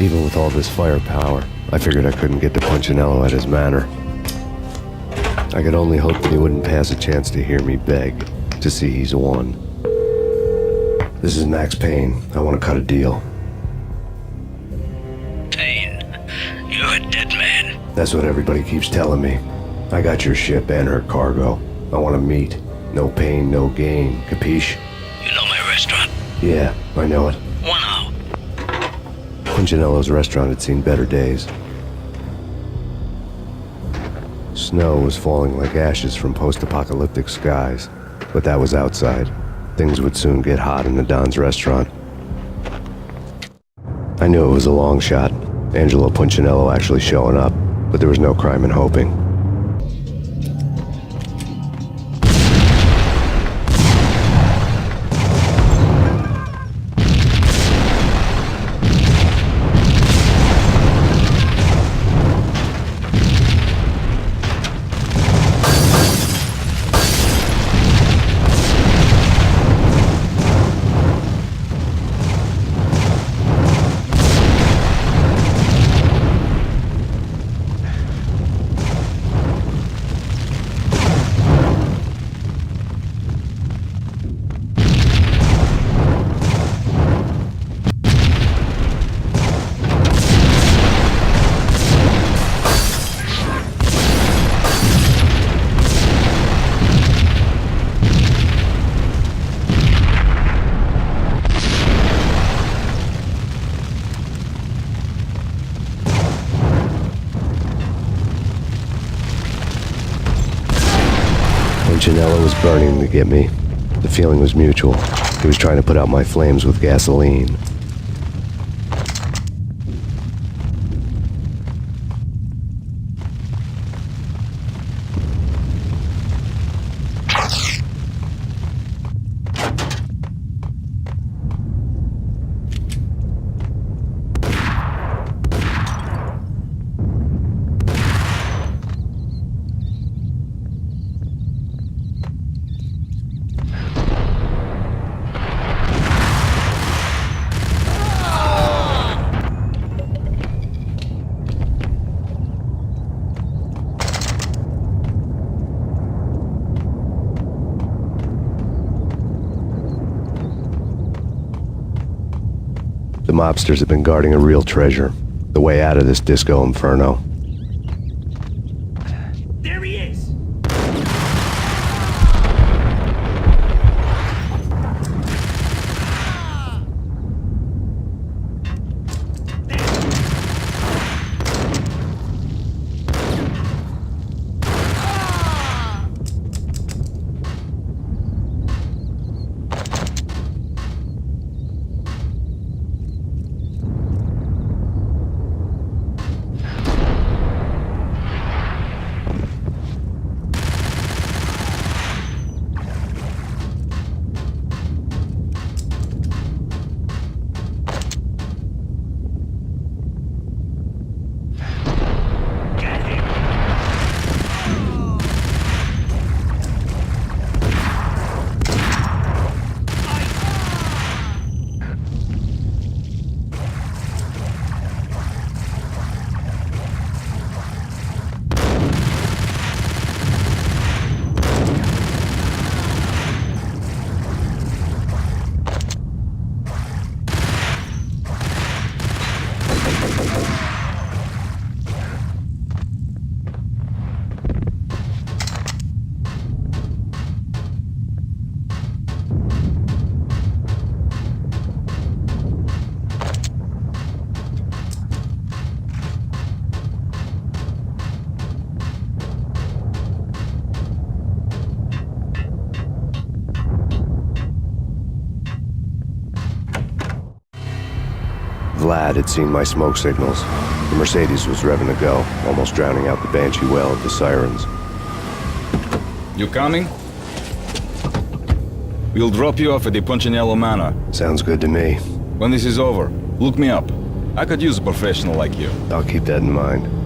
Even with all this firepower, I figured I couldn't get to Punchinello at his manor. I could only hope that he wouldn't pass a chance to hear me beg to see he's won. This is Max Payne. I want to cut a deal. Payne, you're a dead man. That's what everybody keeps telling me. I got your ship and her cargo. I want to meet. No pain, no gain. Capiche? You know my restaurant? Yeah, I know it. Punchinello's restaurant had seen better days. Snow was falling like ashes from post-apocalyptic skies, but that was outside. Things would soon get hot in the Don's restaurant. I knew it was a long shot, Angelo Punchinello actually showing up, but there was no crime in hoping. Punchinello was burning to get me. The feeling was mutual. He was trying to put out my flames with gasoline. The mobsters have been guarding a real treasure. The way out of this disco inferno. There he is! Get him! Vlad had seen my smoke signals. The Mercedes was revving to go, almost drowning out the Banshee well of the sirens. You coming? We'll drop you off at the Punchinello Manor. Sounds good to me. When this is over, look me up. I could use a professional like you. I'll keep that in mind.